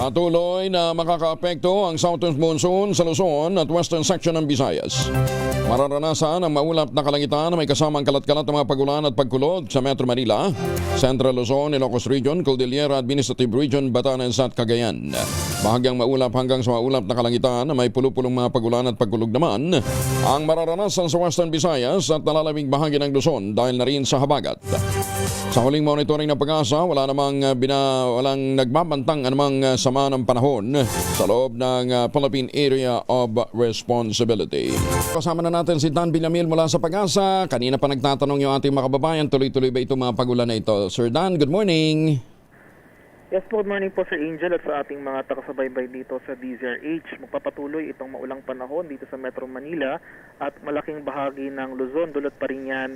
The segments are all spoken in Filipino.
Patuloy na makakaapekto ang southern monsoon sa Luzon at western section ng Visayas. Mararanasan ang maulap na kalangitan na may kasamang kalat-kalat ng mga pagulan at pagkulog sa Metro Manila, Central Luzon, Ilocos Region, Cordillera Administrative Region, Batanes at Cagayan. Bahagyang maulap hanggang sa maulap na kalangitan na may pulupulong mga pagulan at pagkulog naman ang mararanasan sa western Visayas at nalalabing bahagi ng Luzon dahil na rin sa habagat. Sa huling monitoring ng pag-asa, wala namang bina, walang nagbabantang anumang uh, sama ng panahon sa loob ng uh, Philippine Area of Responsibility. Kasama na natin si Dan Villamil mula sa pag-asa. Kanina pa nagtatanong yung ating mga kababayan, tuloy-tuloy ba itong mga pagulan na ito? Sir Dan, good morning. Yes good morning po Sir Angel at sa ating mga takasubaybay dito sa DZRH. Magpapatuloy itong maulang panahon dito sa Metro Manila at malaking bahagi ng Luzon dulot pa rin yan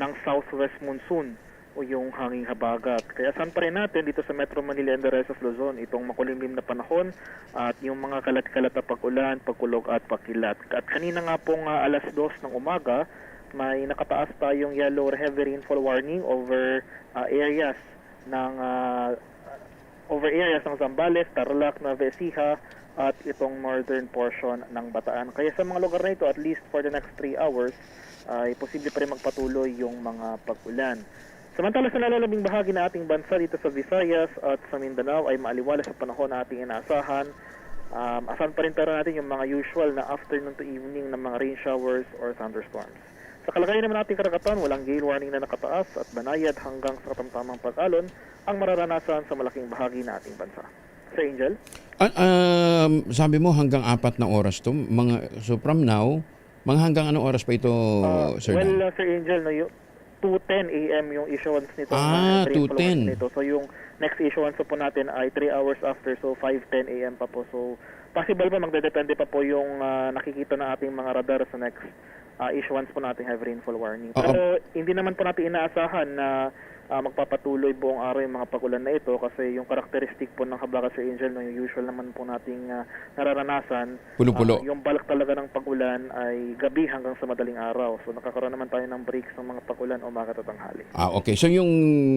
ng southwest monsoon o yung hanging habagat. Kaya saan pa rin natin dito sa Metro Manila and the rest of Luzon itong makulimlim na panahon at yung mga kalat-kalat na pag-ulan, pagkulog at pagkilat. At kanina nga pong ah, alas 2 ng umaga, may nakataas tayong yellow or heavy rainfall warning over ah, areas ng ah, over areas ng Zambales, Tarlac, Nueva Ecija at itong northern portion ng Bataan. Kaya sa mga lugar na ito, at least for the next 3 hours, ay posible pa rin magpatuloy yung mga pag-ulan. Samantala sa nalalabing bahagi na ating bansa dito sa Visayas at sa Mindanao ay maaliwalas sa panahon na ating inaasahan. Um, asahan pa rin pero natin yung mga usual na afternoon to evening ng mga rain showers or thunderstorms. Sa kalagayan naman ating karagatan, walang gale warning na nakataas at banayad hanggang sa katamtamang pag-alon ang mararanasan sa malaking bahagi na ating bansa. Sir Angel? Ah, um, sabi mo hanggang apat na oras to. Mga, so from now, mga hanggang anong oras pa ito, Uh, Sir well, Dan? uh, Sir Angel, no, 2.10 a.m. yung issuance nito. Ah, uh, rainfall 2:10. warning Nito. So yung next issuance po natin ay 3 hours after, so 5.10 a.m. pa po. So possible pa, magdedepende pa po yung uh, nakikita ng ating mga radar sa next uh, issuance po natin heavy rainfall warning. Oo. Pero hindi naman po natin inaasahan na uh, magpapatuloy buong araw yung mga pagulan na ito kasi yung characteristic po ng Habagat Sir Angel, no, yung usual naman po nating uh, nararanasan, Pulo-pulo. Ah, yung balak talaga ng pagulan ay gabi hanggang sa madaling araw. So nakakaroon naman tayo ng breaks ng mga pagulan umaga at tanghali. Ah, okay. So yung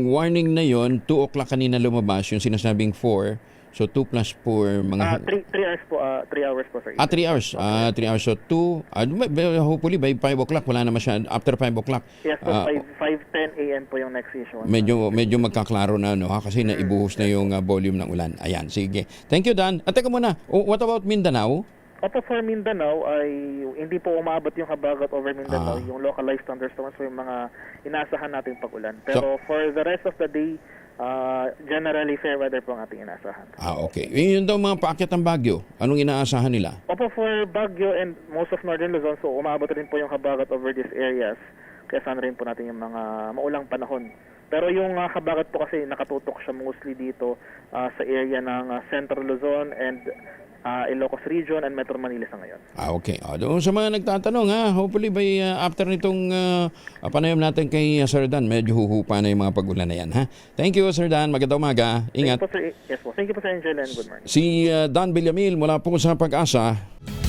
warning na yon 2 o'clock kanina lumabas, yung sinasabing 4. So 2 plus 4, mga... Ah, 3 hours po, 3 hours po sir. Ah, 3 hours. Ah, 3 hours. So 2, ah, may- may- hopefully by 5 o'clock, wala na masyad. After 5 o'clock, Yes, so ah, 5 5:10 AM po yung next issue. medyo medyo magkaklaro na no ha kasi naibuhos na yung ah, volume ng ulan. Ayan, sige. Thank you Dan. At teka muna, what about Mindanao? Opo, for Mindanao ay hindi po umabot yung habagat over Mindanao, Ah. yung localized thunderstorms o yung mga inaasahan nating pagulan. Pero for the rest of the day, ah, generally fair weather po ang ating inaasahan. Ah, okay. Yun daw mga paakyat ng Bagyo. Anong inaasahan nila? Opo, for Baguio and most of northern Luzon, so umabot rin po yung habagat over these areas. Kaya sana rin po natin yung mga maulang panahon. Pero yung uh, habagat po kasi nakatutok siya mostly dito ah, sa area ng ah, Central Luzon and ah, Ilocos Region and Metro Manila sa ngayon. Ah, okay. O, doon sa mga nagtatanong ha, hopefully by uh, after nitong uh, panayam natin kay uh, Sir Dan, medyo huhupa na yung mga pagulan na yan ha. Thank you Sir Dan, magandang umaga. Ingat. Thank you po, sir. Yes po. Thank you po, Sir Angel, and good morning. Si uh, Dan Villamil mula po sa Pag-asa.